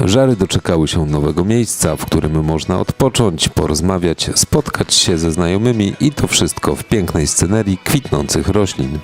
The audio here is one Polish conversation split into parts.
Żary doczekały się nowego miejsca, w którym można odpocząć, porozmawiać, spotkać się ze znajomymi i to wszystko w pięknej scenerii kwitnących roślin.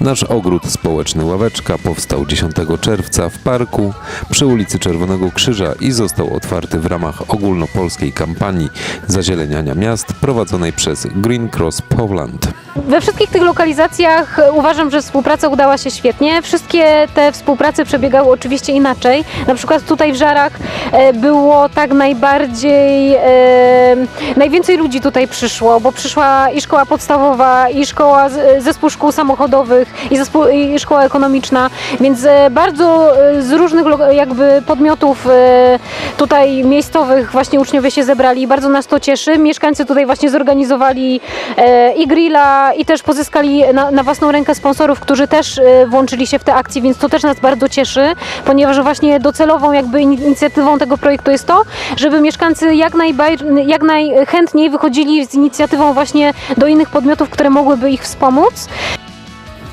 Nasz ogród społeczny Ławeczka powstał 10 czerwca w parku przy ulicy Czerwonego Krzyża i został otwarty w ramach ogólnopolskiej kampanii zazieleniania miast prowadzonej przez Green Cross Poland. We wszystkich tych lokalizacjach e, uważam, że współpraca udała się świetnie. Wszystkie te współprace przebiegały oczywiście inaczej. Na przykład tutaj w Żarach e, było tak najbardziej, e, najwięcej ludzi tutaj przyszło, bo przyszła i szkoła podstawowa, i szkoła, z- zespół szkół samochodowych, i, zespół, i szkoła ekonomiczna, więc e, bardzo e, z różnych jakby podmiotów e, tutaj miejscowych właśnie uczniowie się zebrali. Bardzo nas to cieszy. Mieszkańcy tutaj właśnie zorganizowali i grilla i też pozyskali na, na własną rękę sponsorów, którzy też włączyli się w te akcje, więc to też nas bardzo cieszy, ponieważ właśnie docelową jakby in- inicjatywą tego projektu jest to, żeby mieszkańcy jak, najbaj- jak najchętniej wychodzili z inicjatywą właśnie do innych podmiotów, które mogłyby ich wspomóc.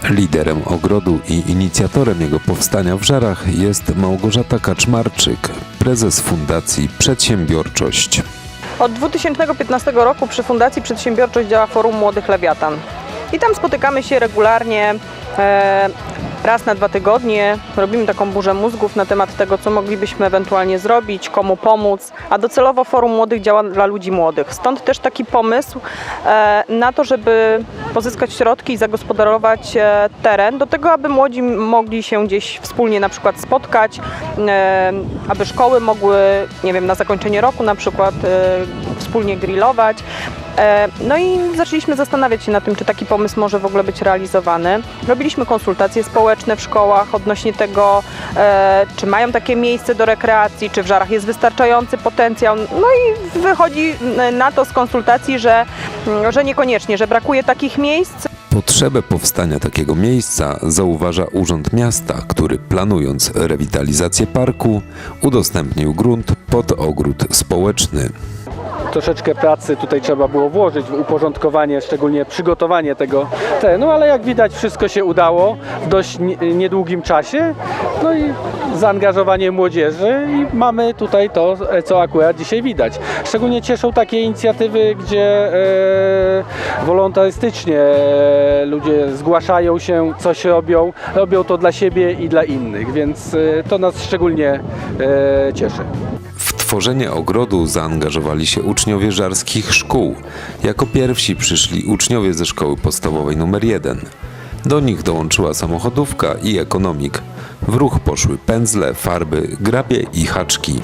Liderem ogrodu i inicjatorem jego powstania w Żarach jest Małgorzata Kaczmarczyk, prezes Fundacji Przedsiębiorczość. Od 2015 roku przy Fundacji Przedsiębiorczość działa Forum Młodych Lewiatan. I tam spotykamy się regularnie, e, raz na dwa tygodnie. Robimy taką burzę mózgów na temat tego, co moglibyśmy ewentualnie zrobić, komu pomóc. A docelowo Forum Młodych działa dla ludzi młodych. Stąd też taki pomysł e, na to, żeby pozyskać środki i zagospodarować e, teren do tego, aby młodzi mogli się gdzieś wspólnie na przykład spotkać, e, aby szkoły mogły, nie wiem, na zakończenie roku na przykład e, wspólnie grillować. E, No i zaczęliśmy zastanawiać się nad tym, czy taki pomysł może w ogóle być realizowany. Robiliśmy konsultacje społeczne w szkołach odnośnie tego, e, czy mają takie miejsce do rekreacji, czy w żarach jest wystarczający potencjał. No i wychodzi na to z konsultacji, że, że niekoniecznie, że brakuje takich miejsc. Potrzebę powstania takiego miejsca zauważa Urząd Miasta, który planując rewitalizację parku udostępnił grunt pod ogród społeczny. Troszeczkę pracy tutaj trzeba było włożyć w uporządkowanie, szczególnie przygotowanie tego terenu, ale jak widać wszystko się udało w dość nie- niedługim czasie. No i zaangażowanie młodzieży i mamy tutaj to, co akurat dzisiaj widać. Szczególnie cieszą takie inicjatywy, gdzie e, wolontarystycznie e, ludzie zgłaszają się, coś robią, robią to dla siebie i dla innych, więc e, to nas szczególnie e, cieszy. Tworzenie ogrodu zaangażowali się uczniowie żarskich szkół. Jako pierwsi przyszli uczniowie ze szkoły podstawowej nr 1. Do nich dołączyła samochodówka i ekonomik. W ruch poszły pędzle, farby, grabie i haczki.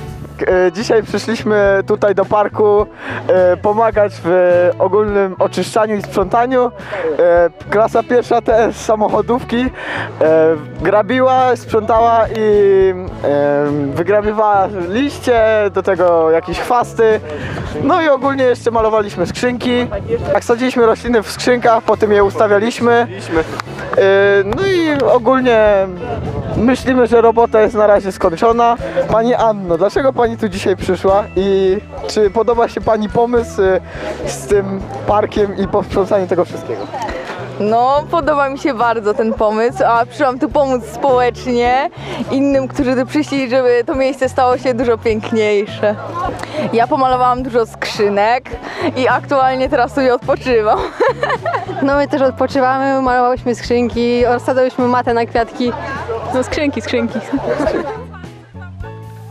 E, Dzisiaj przyszliśmy tutaj do parku e, pomagać w ogólnym oczyszczaniu i sprzątaniu. E, Klasa pierwsza TS samochodówki grabiła, sprzątała i wygrabywała liście, do tego jakieś chwasty. No i ogólnie jeszcze malowaliśmy skrzynki. Jak sadziliśmy rośliny w skrzynkach, potem je ustawialiśmy. No i ogólnie myślimy, że robota jest na razie skończona. Pani Anno, dlaczego Pani tu dzisiaj przyszła i czy podoba się Pani pomysł y, z tym parkiem i posprzątaniem tego wszystkiego? No, podoba mi się bardzo ten pomysł, a przyszłam tu pomóc społecznie innym, którzy tu przyszli, żeby to miejsce stało się dużo piękniejsze. Ja pomalowałam dużo skrzynek i aktualnie teraz sobie odpoczywam. No my też odpoczywamy, malowałyśmy skrzynki, rozsadzałyśmy matę na kwiatki. No skrzynki, skrzynki.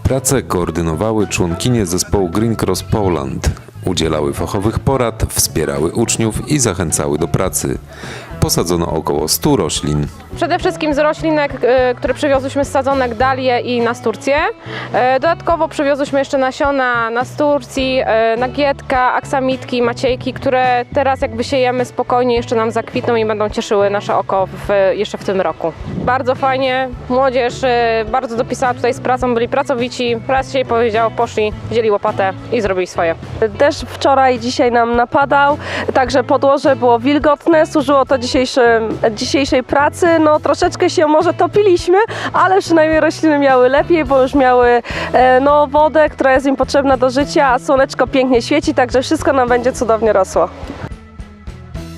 Pracę koordynowały członkinie zespołu Green Cross Poland. Udzielały fachowych porad, wspierały uczniów i zachęcały do pracy. Posadzono około 100 roślin. Przede wszystkim z roślinek, e, które przywiozłyśmy z sadzonek dalie i nasturcję. E, Dodatkowo przywiozłyśmy jeszcze nasiona nasturcji, e, nagietka, aksamitki, maciejki, które teraz jak wysiejemy spokojnie jeszcze nam zakwitną i będą cieszyły nasze oko w, jeszcze w tym roku. Bardzo fajnie, młodzież e, bardzo dopisała tutaj z pracą, byli pracowici, raz się powiedziało, poszli, wzięli łopatę i zrobili swoje. Deszcz wczoraj i dzisiaj nam napadał, także podłoże było wilgotne, służyło to dzisiejszym, dzisiejszej pracy. No troszeczkę się może topiliśmy, ale przynajmniej rośliny miały lepiej, bo już miały e, no, wodę, która jest im potrzebna do życia, a słoneczko pięknie świeci, także wszystko nam będzie cudownie rosło.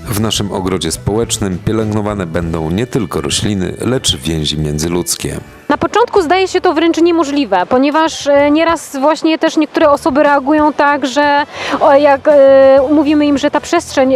W naszym ogrodzie społecznym pielęgnowane będą nie tylko rośliny, lecz więzi międzyludzkie. Na początku zdaje się to wręcz niemożliwe, ponieważ e, nieraz właśnie też niektóre osoby reagują tak, że jak e, mówimy im, że ta przestrzeń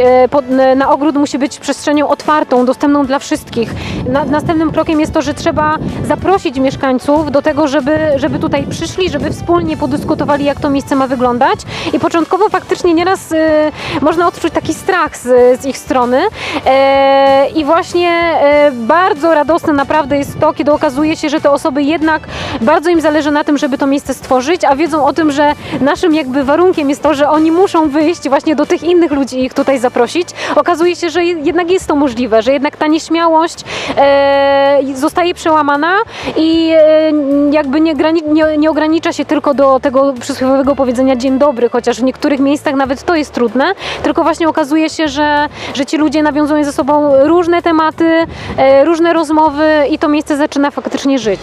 na ogród musi być przestrzenią otwartą, dostępną dla wszystkich. Na, następnym krokiem jest to, że trzeba zaprosić mieszkańców do tego, żeby, żeby tutaj przyszli, żeby wspólnie podyskutowali, jak to miejsce ma wyglądać. I początkowo faktycznie nieraz e, można odczuć taki strach z, z ich strony. E, I właśnie e, bardzo radosne naprawdę jest to, kiedy okazuje się, że te osoby jednak bardzo im zależy na tym, żeby to miejsce stworzyć, a wiedzą o tym, że naszym jakby warunkiem jest to, że oni muszą wyjść właśnie do tych innych ludzi i ich tutaj zaprosić. Okazuje się, że je- jednak jest to możliwe, że jednak ta nieśmiałość zostaje przełamana i e, jakby nie, nie, nie ogranicza się tylko do tego przysłowiowego powiedzenia dzień dobry, chociaż w niektórych miejscach nawet to jest trudne, tylko właśnie okazuje się, że, że ci ludzie nawiązują ze sobą różne tematy, e, różne rozmowy i to miejsce zaczyna faktycznie żyć.